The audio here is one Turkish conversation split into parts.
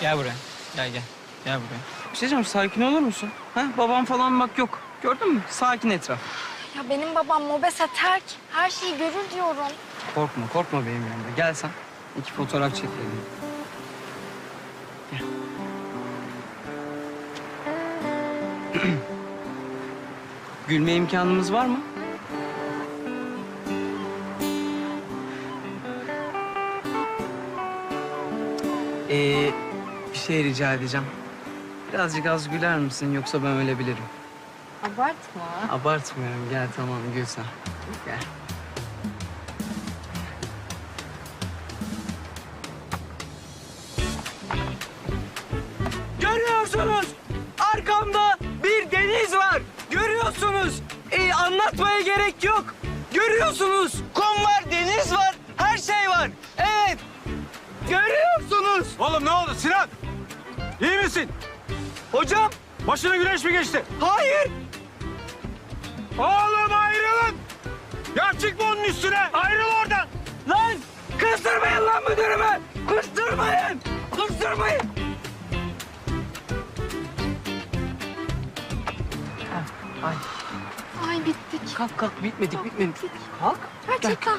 Gel buraya. Gel gel. Gel buraya. Bir şey diyeceğim sakin olur musun? Ha? Babam falan bak yok. Gördün mü? Sakin etraf. Ya benim babam mobese terk. Her şeyi görür diyorum. Korkma, korkma benim yanımda. Gel sen. İki fotoğraf çekelim. Gel. Gülme imkanımız var mı? Ee, şey rica edeceğim. Birazcık az güler misin yoksa ben ölebilirim. Abartma. Abartmıyorum. Gel tamam gül sen. Gel. Görüyorsunuz. Arkamda bir deniz var. Görüyorsunuz. Ee, anlatmaya gerek yok. Görüyorsunuz. Kum var, deniz var, her şey var. Evet. Görüyorsunuz. Oğlum ne oldu Sinan? İyi misin? Hocam, Başına güneş mi geçti? hayır. Oğlum ayrılın! Ya çıkma onun üstüne! Ayrıl oradan! Lan kızdırmayın lan müdürümü. Kızdırmayın. Kızdırmayın. Ay Ay bittik. kalk kalk bitmedik bitmedik. Kalk. Gerçekten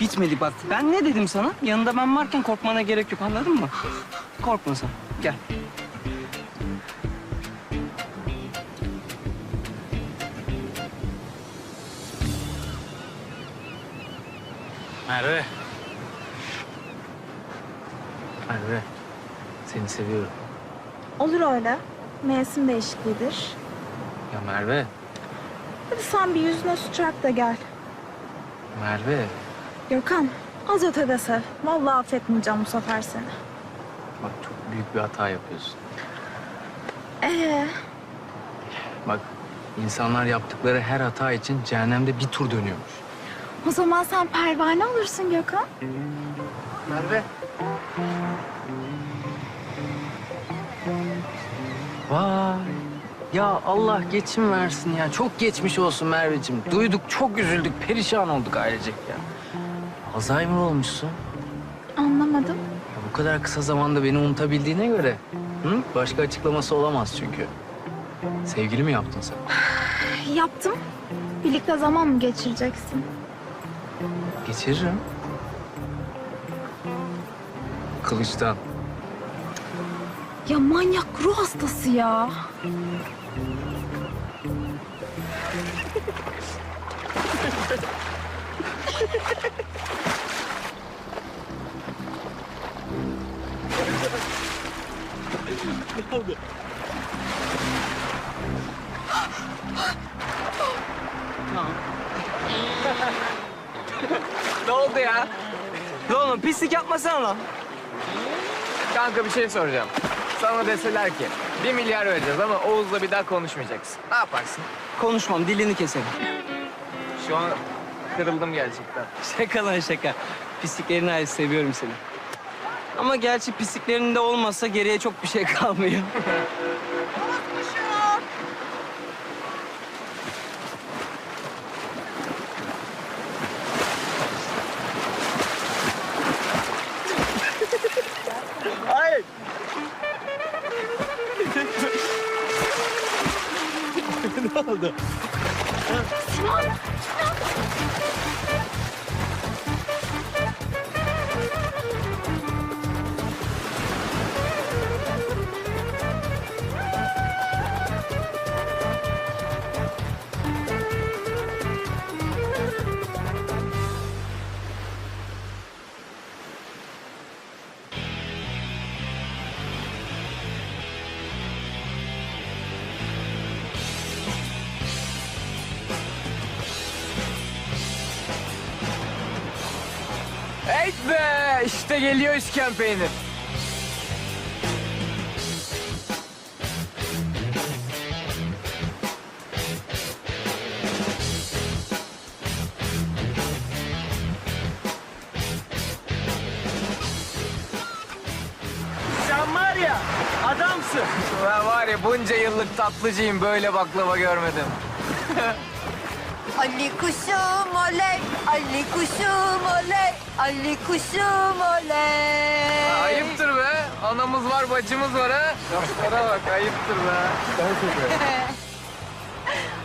Bitmedi bak. Ben ne dedim sana? Yanında ben varken korkmana gerek yok anladın mı? Korkma sen. Gel. Merve. Merve. Seni seviyorum. Olur öyle. Mevsim değişikliğidir. Ya Merve. Hadi sen bir yüzüne su çarp da gel. Merve. Gökhan, az ötede sev. Vallahi affetmeyeceğim bu sefer seni. Bak çok büyük bir hata yapıyorsun. Ee, Bak insanlar yaptıkları her hata için cehennemde bir tur dönüyormuş. O zaman sen pervane olursun Gökhan. Merve. Vay. Ya Allah geçim versin ya. Çok geçmiş olsun Merveciğim. Duyduk, çok üzüldük, perişan olduk ailecek ya. Alzheimer olmuşsun. Anlamadım. Ya bu kadar kısa zamanda beni unutabildiğine göre... Hı? Başka açıklaması olamaz çünkü. Sevgili mi yaptın sen? Yaptım. Birlikte zaman mı geçireceksin? Geçiririm. Kılıçtan. Ya manyak ruh hastası ya. Ne oldu ya? Ne oğlum pislik yapmasana lan. Kanka bir şey soracağım. Sana deseler ki bir milyar vereceğiz ama Oğuz'la bir daha konuşmayacaksın. Ne yaparsın? Konuşmam dilini keserim. Şu an kırıldım gerçekten. Şaka lan şaka. Pisliklerin ailesi seviyorum seni. Ama gerçi pisliklerin de olmasa geriye çok bir şey kalmıyor. ne oldu? Hey geliyor üçgen peynir. Sen var ya adamsın. Ben var ya bunca yıllık tatlıcıyım böyle baklava görmedim. Ali kuşum oley, Ali kuşum oley, Ali kuşum oley. Ayıptır be. Anamız var, bacımız var ha. Laflara bak, ayıptır be.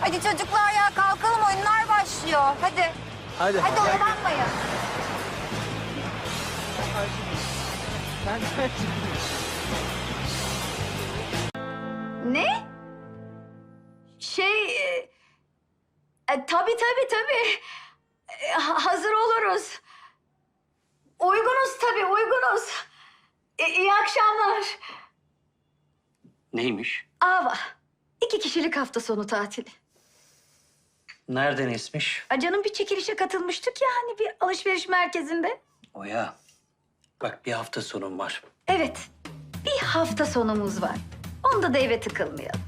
Hadi çocuklar ya kalkalım oyunlar başlıyor. Hadi. Hadi. Hadi oyalanmayın. Ne? Şey... E, e, tabii tabii tabii. E, ha- hazır oluruz. Uygunuz tabii uygunuz. E, iyi akşamlar. Neymiş? Ava. İki kişilik hafta sonu tatili. Nereden esmiş? Aa, Canım bir çekilişe katılmıştık ya hani bir alışveriş merkezinde. Oya. Bak bir hafta sonum var. Evet. Bir hafta sonumuz var. Onda da eve tıkılmayalım.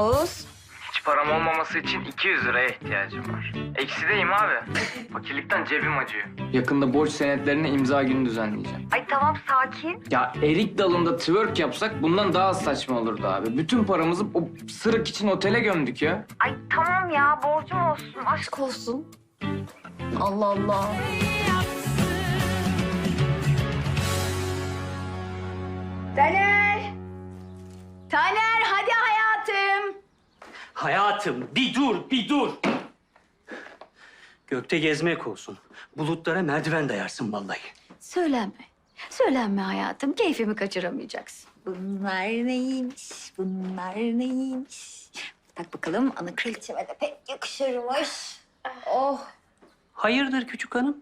Oğuz. Hiç param olmaması için 200 liraya ihtiyacım var. Eksideyim abi. Fakirlikten cebim acıyor. Yakında borç senetlerine imza günü düzenleyeceğim. Ay tamam sakin. Ya erik dalında twerk yapsak bundan daha saçma olurdu abi. Bütün paramızı o sırık için otele gömdük ya. Ay tamam ya borcum olsun aşk olsun. Allah Allah. Taner. Taner. Hayatım bir dur, bir dur. Gökte gezmek olsun. Bulutlara merdiven dayarsın vallahi. Söylenme. Söylenme hayatım. Keyfimi kaçıramayacaksın. Bunlar neymiş? Bunlar neymiş? Tak bakalım ana kraliçeme de pek yakışırmış. Oh. Hayırdır küçük hanım?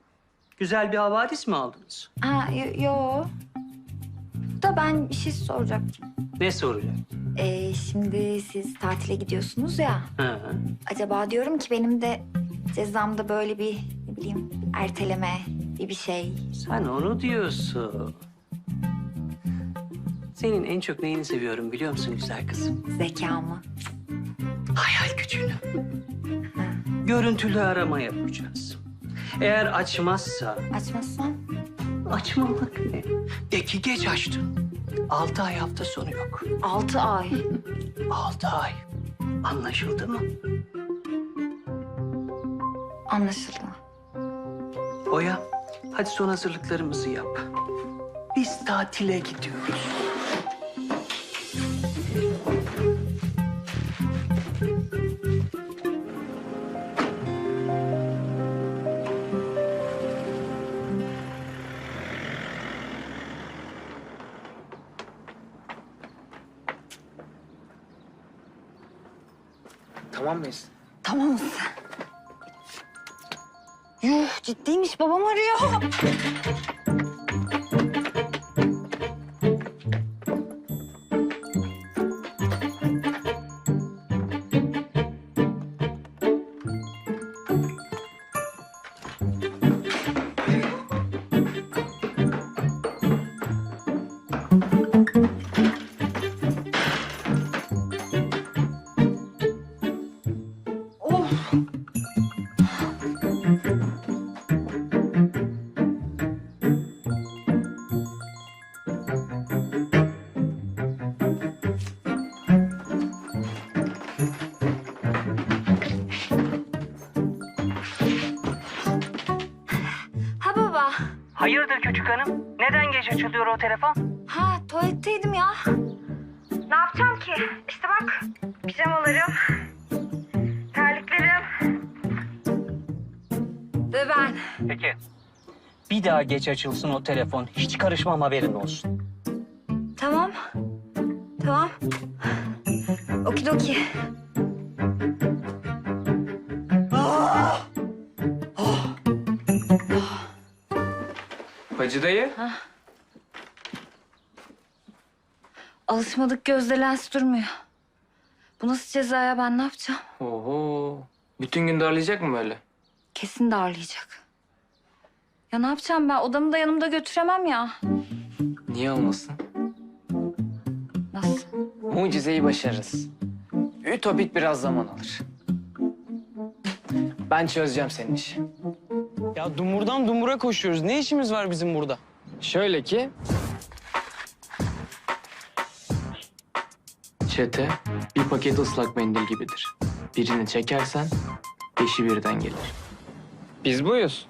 Güzel bir havadis mi aldınız? Ha yo. yo. Da ben bir şey soracaktım. Ne soracak? Ee, şimdi siz tatile gidiyorsunuz ya. Ha. Acaba diyorum ki benim de cezamda böyle bir ne bileyim erteleme bir bir şey. Sen onu diyorsun. Senin en çok neyini seviyorum biliyor musun güzel kızım? Zekamı. Hayal gücünü. Görüntülü arama yapacağız. Eğer açmazsa Açmazsan Açmamak ne? De ki geç açtın. Altı ay hafta sonu yok. altı ay. Altı ay. Anlaşıldı mı? Anlaşıldı. Oya, hadi son hazırlıklarımızı yap. Biz tatile gidiyoruz. thank you Hayırdır küçük hanım? Neden geç açılıyor o telefon? Ha tuvaletteydim ya. Ne yapacağım ki? İşte bak pijamalarım, terliklerim. Ve ben. Peki. Bir daha geç açılsın o telefon. Hiç karışmam haberin olsun. Tamam. Tamam. Okidoki. Bacı dayı. Alışmadık gözde lens durmuyor. Bu nasıl cezaya ben ne yapacağım? Oho. Bütün gün darlayacak mı böyle? Kesin darlayacak. Ya ne yapacağım ben? Odamı da yanımda götüremem ya. Niye olmasın? Nasıl? Mucizeyi başarırız. Ütopik biraz zaman alır. Ben çözeceğim senin işi. Ya dumurdan dumura koşuyoruz. Ne işimiz var bizim burada? Şöyle ki... Çete bir paket ıslak mendil gibidir. Birini çekersen beşi birden gelir. Biz buyuz.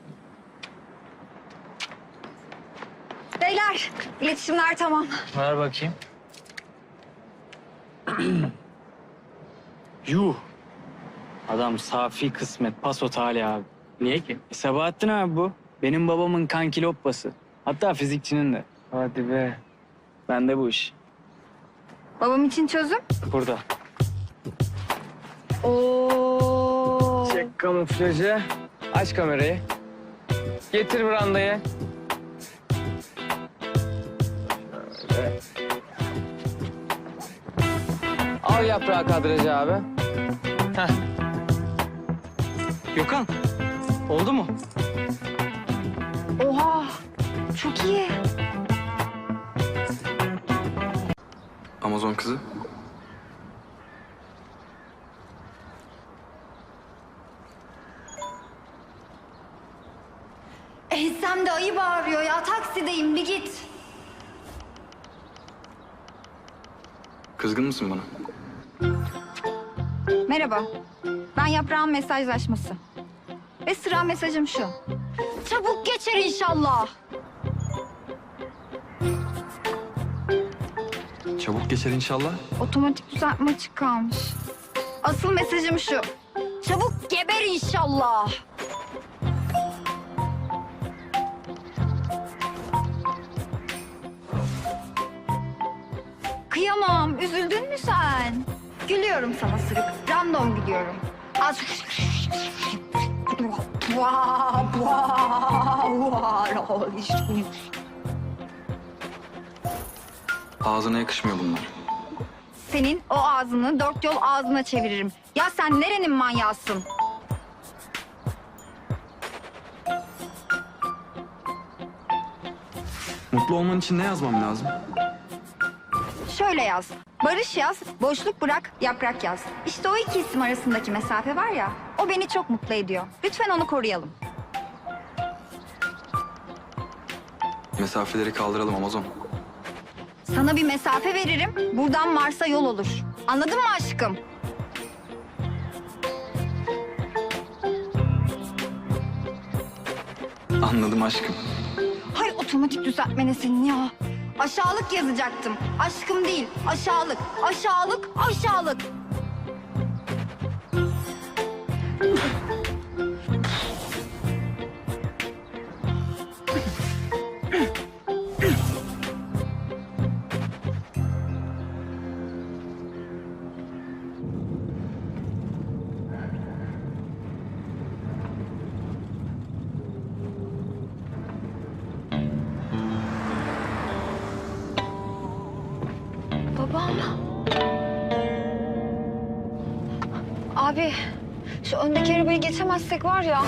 Beyler, iletişimler tamam. Ver bakayım. Yuh. Adam safi kısmet, paso talih abi. Niye ki? E, Sabahattin abi bu. Benim babamın kanki loppası. Hatta fizikçinin de. Hadi be. Bende bu iş. Babam için çözüm. Burada. Oo. Çek kamuflajı. Aç kamerayı. Getir brandayı. Şöyle. Al yaprağı kadrajı abi. Gökhan, oldu mu? Oha. Çok iyi. Amazon kızı. Ensem de ayı bağırıyor ya. Taksideyim bir git. Kızgın mısın bana? Merhaba. Ben Yaprağın mesajlaşması. Ve sıra mesajım şu. Çabuk geçer inşallah. Çabuk geçer inşallah. Otomatik düzeltme açık kalmış. Asıl mesajım şu. Çabuk geber inşallah. Kıyamam. Üzüldün mü sen? Gülüyorum sana sırık. Random gülüyorum. Az... Vaa, vaa, vaa, Ağzına yakışmıyor bunlar. Senin o ağzını dört yol ağzına çeviririm. Ya sen nerenin manyağısın? Mutlu olman için ne yazmam lazım? Şöyle yaz. Barış yaz, boşluk bırak, yaprak yaz. İşte o iki isim arasındaki mesafe var ya, o beni çok mutlu ediyor. Lütfen onu koruyalım. Mesafeleri kaldıralım Amazon. Sana bir mesafe veririm, buradan Mars'a yol olur. Anladın mı aşkım? Anladım aşkım. Hay otomatik düzeltmene senin ya. Aşağılık yazacaktım. Aşkım değil, aşağılık. Aşağılık, aşağılık. Geçemezsek var ya.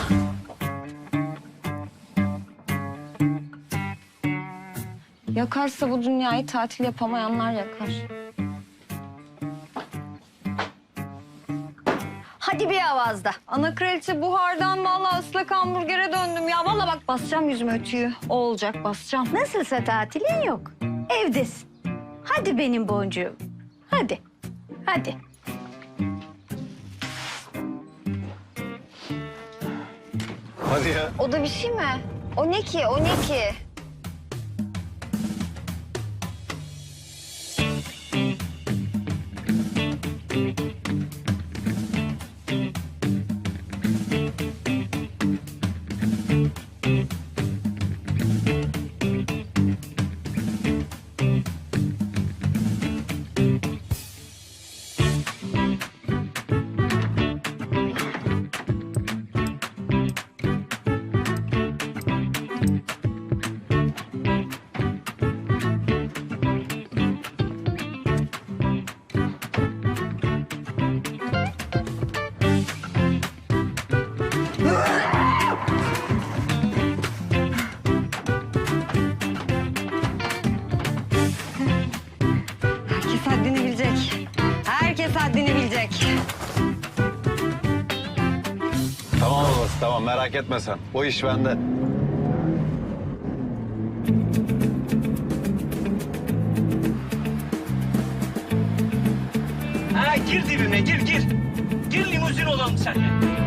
Yakarsa bu dünyayı tatil yapamayanlar yakar. Hadi bir avazda. Ana kraliçe buhardan vallahi ıslak hamburgere döndüm ya. Vallahi bak basacağım yüzüme ötüyü. O olacak basacağım. Nasılsa tatilin yok. Evdesin. Hadi benim boncuğum. Hadi. Hadi. Hadi ya. O da bir şey mi? O ne ki? O ne ki? Merak etme sen. O iş bende. Ha gir dibime gir gir. Gir limuzin olalım seninle.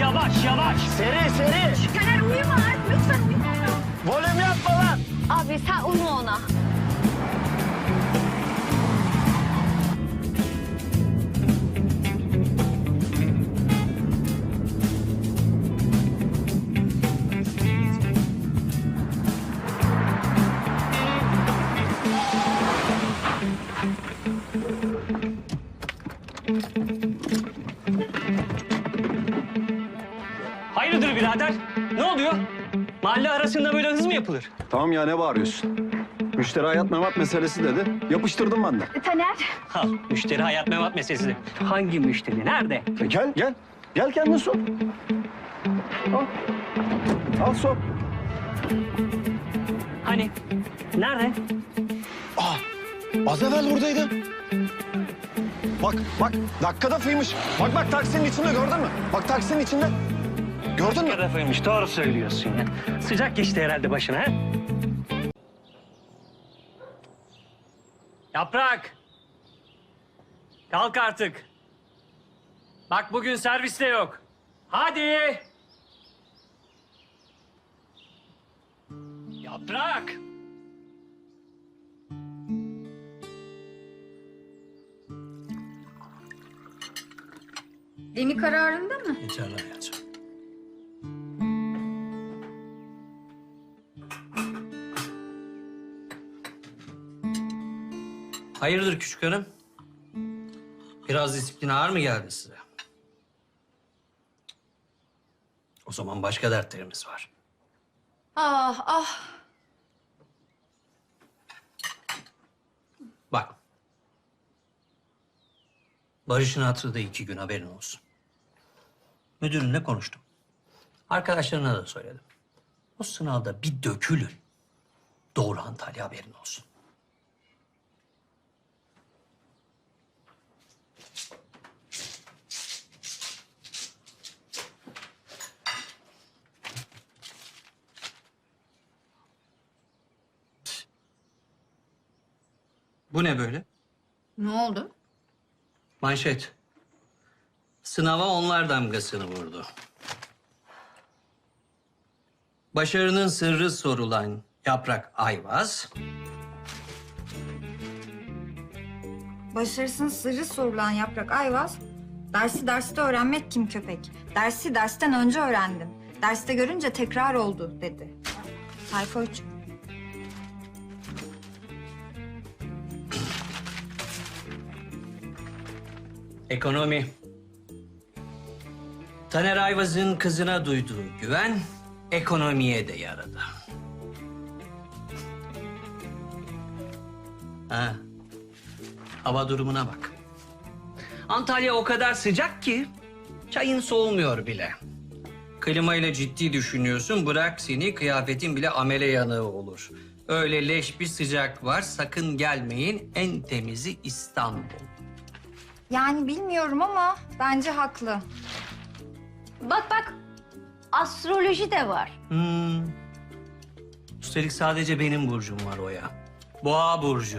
Yavaş yavaş. Seri seri. Taner uyuma artık lütfen uyuma. Volüm yapma lan. Abi sen uyuma ona. Hayırdır birader? Ne oluyor? Mahalle arasında böyle hız mı yapılır? Tamam ya ne bağırıyorsun? Müşteri hayat memat meselesi dedi. Yapıştırdım ben de. Taner. Al müşteri hayat memat meselesi. Hangi müşteri? Nerede? E gel gel. Gel kendin sor. Al. Al sor. Hani? Nerede? Az evvel buradaydı. Bak bak dakikada fıymış. Bak bak taksinin içinde gördün mü? Bak taksinin içinde. Gördün mü? Tarafıymış doğru söylüyorsun ya. Sıcak geçti herhalde başına ha? Yaprak. Kalk artık. Bak bugün serviste yok. Hadi. Yaprak. Demi kararında mı? Yeter hayatım. Hayırdır küçük hanım? Biraz disiplin ağır mı geldi size? O zaman başka dertlerimiz var. Ah ah. Bak. Barış'ın hatırı da iki gün haberin olsun. Müdürünle konuştum. Arkadaşlarına da söyledim. O sınavda bir dökülün. Doğru Antalya haberin olsun. Bu ne böyle? Ne oldu? Manşet. Sınava onlar damgasını vurdu. Başarının sırrı sorulan Yaprak Ayvaz, Başarısının sırrı sorulan Yaprak Ayvaz, dersi derste öğrenmek kim köpek? Dersi dersten önce öğrendim. Derste görünce tekrar oldu dedi. Sayfa üç. Ekonomi. Taner Ayvaz'ın kızına duyduğu güven ekonomiye de yaradı. Ha. Hava durumuna bak. Antalya o kadar sıcak ki çayın soğumuyor bile. Klima ile ciddi düşünüyorsun bırak seni kıyafetin bile amele yanığı olur. Öyle leş bir sıcak var sakın gelmeyin en temizi İstanbul. Yani bilmiyorum ama bence haklı. Bak bak astroloji de var. Hmm. Üstelik sadece benim burcum var o ya. Boğa burcu.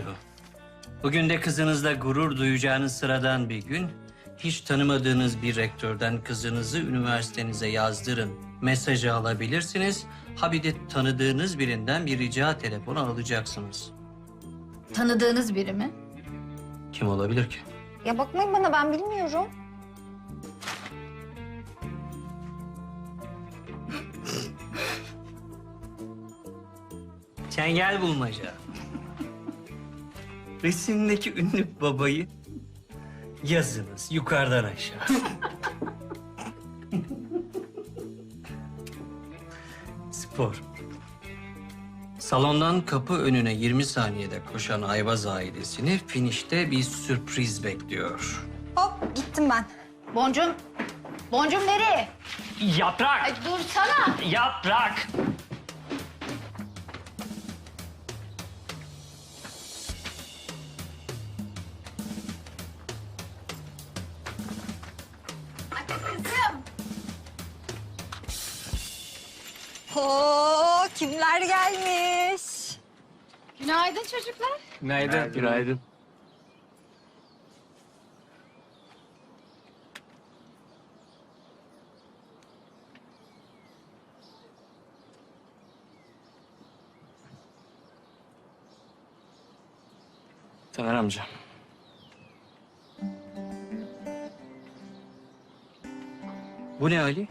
Bugün de kızınızla gurur duyacağınız sıradan bir gün. Hiç tanımadığınız bir rektörden kızınızı üniversitenize yazdırın. Mesajı alabilirsiniz. Ha bir de tanıdığınız birinden bir rica telefonu alacaksınız. Tanıdığınız biri mi? Kim olabilir ki? Ya bakmayın bana ben bilmiyorum. Çengel bulmaca. resimdeki ünlü babayı yazınız yukarıdan aşağı. Spor. Salondan kapı önüne 20 saniyede koşan Ayvaz ailesini finişte bir sürpriz bekliyor. Hop gittim ben. Boncum. Boncum nereye? Yaprak! Ay dursana. Yaprak! Kızım. Oo, kimler gelmiş? Günaydın çocuklar. Günaydın. Günaydın. Taner amca. Bu ne Ali?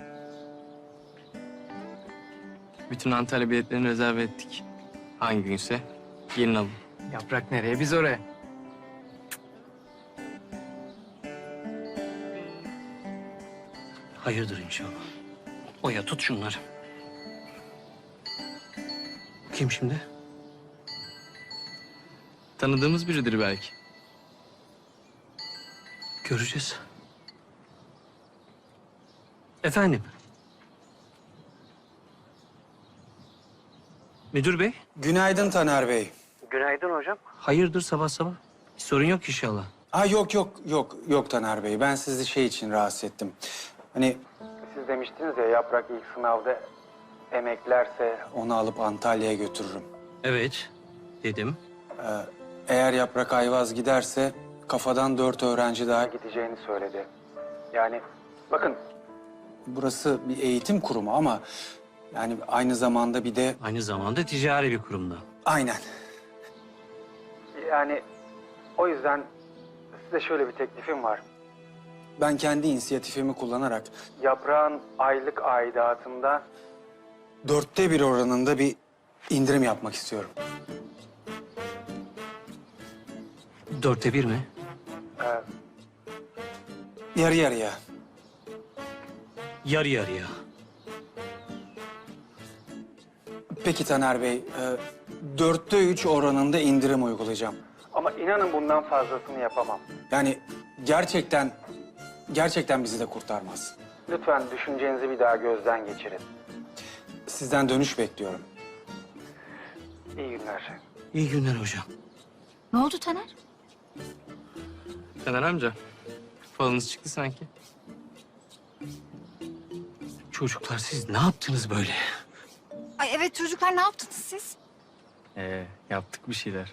Bütün Antalya biletlerini rezerve ettik. Hangi günse gelin alın. Yaprak nereye? Biz oraya. Hayırdır inşallah. Oya tut şunları. Kim şimdi? Tanıdığımız biridir belki. Göreceğiz. Efendim? Müdür bey? Günaydın Taner Bey. Günaydın hocam. Hayırdır sabah sabah? Bir sorun yok inşallah. Ha yok yok yok yok Taner Bey. Ben sizi şey için rahatsız ettim. Hani siz demiştiniz ya Yaprak ilk sınavda emeklerse onu alıp Antalya'ya götürürüm. Evet, dedim. Ee, eğer Yaprak Ayvaz giderse kafadan dört öğrenci daha gideceğini söyledi. Yani bakın burası bir eğitim kurumu ama yani aynı zamanda bir de Aynı zamanda ticari bir kurumda. Aynen. Yani o yüzden size şöyle bir teklifim var. Ben kendi inisiyatifimi kullanarak yaprağın aylık aidatında dörtte bir oranında bir indirim yapmak istiyorum. Dörtte bir mi? Ee, yarı yarıya. Yarı yarıya. Peki Taner Bey, e, dörtte üç oranında indirim uygulayacağım. Ama inanın bundan fazlasını yapamam. Yani gerçekten, gerçekten bizi de kurtarmaz. Lütfen düşüncenizi bir daha gözden geçirin. Sizden dönüş bekliyorum. İyi günler. İyi günler hocam. Ne oldu Taner? Taner amca. Falınız çıktı sanki. Çocuklar siz ne yaptınız böyle? Ay evet çocuklar ne yaptınız siz? Ee, yaptık bir şeyler.